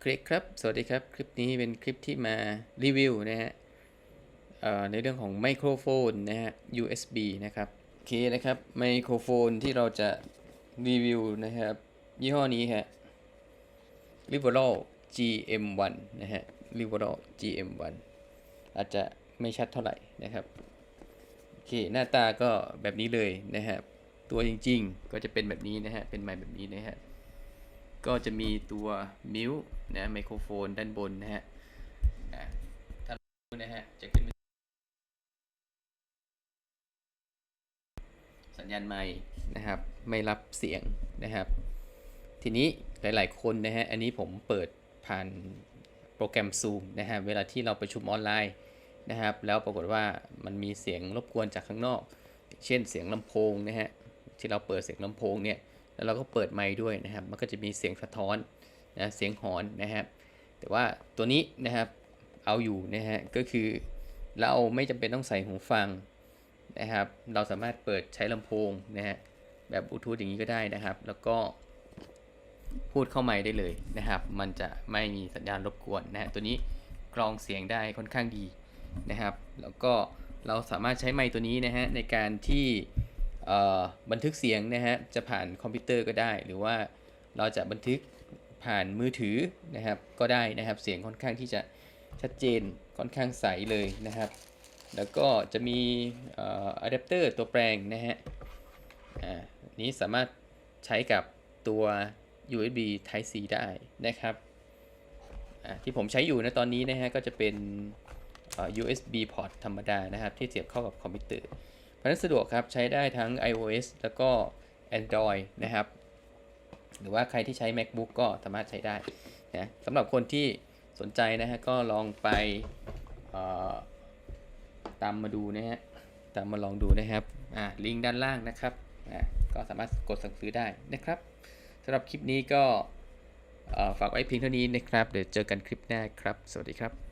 เคครับ สวัสดีครับ คลิปนี้เป็นคลิปที่มารีวิวนะฮะเอ่อในเรื่องของไมโครโฟนนะฮะ USB นะครับ โอเคนะครับ ไมโครโฟนที่เราจะรีวิวนะครับ ยี่ห้อนี้ฮะ r i v e r a l GM1 นะฮะ r i v e r a l GM1 อาจจะไม่ชัดเท่าไหร่นะครับ โอเค หน้าตาก็แบบนี้เลยนะครับ ตัวจริงๆ ก็จะเป็นแบบนี้นะฮะ เป็นไมค์แบบนี้นะฮะ ก็จะมีตัวมิวนะไมโครโฟนด้านบนนะฮะถ้าเรานะฮะจะขึ้นสัญญาณไมค์นะครับ ไม่รับเสียงนะครับ ทีนี้หลาย ๆ คนนะฮะ อันนี้ผมเปิดผ่านโปรแกรม Zoom นะฮะ เวลาที่เราประชุมออนไลน์นะครับ แล้วปรากฏว่ามันมีเสียงรบกวนจากข้างนอก เช่นเสียงลำโพงนะฮะ ที่เราเปิดเสียงลำโพงเนี่ย แล้วเราก็เปิดไมค์ด้วยนะครับ มันก็จะมีเสียงสะท้อนนะเสียงหอนนะครับ แต่ว่าตัวนี้นะครับเอาอยู่นะฮะก็คือเราไม่จำเป็นต้องใส่หูฟังนะครับ เราสามารถเปิดใช้ลำโพงนะฮะแบบบลูทูธอย่างนี้ก็ได้นะครับ แล้วก็พูดเข้าไมค์ได้เลยนะครับ มันจะไม่มีสัญญาณรบกวนนะฮะตัวนี้กรองเสียงได้ค่อนข้างดีนะครับ แล้วก็เราสามารถใช้ไมค์ตัวนี้นะฮะในการที่ บันทึกเสียงนะฮะจะผ่านคอมพิวเตอร์ก็ได้ หรือว่าเราจะบันทึกผ่านมือถือนะครับก็ได้นะครับเสียงค่อนข้างที่จะชัดเจนค่อนข้างใสเลยนะครับ แล้วก็จะมีอะแดปเตอร์ตัวแปลงนะฮะอ่านี้สามารถใช้กับตัว USB Type C ได้นะครับที่ผมใช้อยู่นะตอนนี้นะฮะก็จะเป็น USB port ธรรมดานะครับ ที่เสียบเข้ากับคอมพิวเตอร์ เพราะนั้นสะดวกครับใช้ได้ทั้ง iOS แล้วก็ Android นะครับ หรือว่าใครที่ใช้ MacBook ก็สามารถใช้ได้นะสำหรับคนที่สนใจนะฮะก็ลองไปตามมาดูนะฮะตามมาลองดูนะครับอ่าลิงก์ด้านล่างนะครับอ่าก็สามารถกดสั่งซื้อได้นะครับสำหรับคลิปนี้ก็ฝากไว้เพียงเท่านี้นะครับ เดี๋ยวเจอกันคลิปหน้าครับ สวัสดีครับ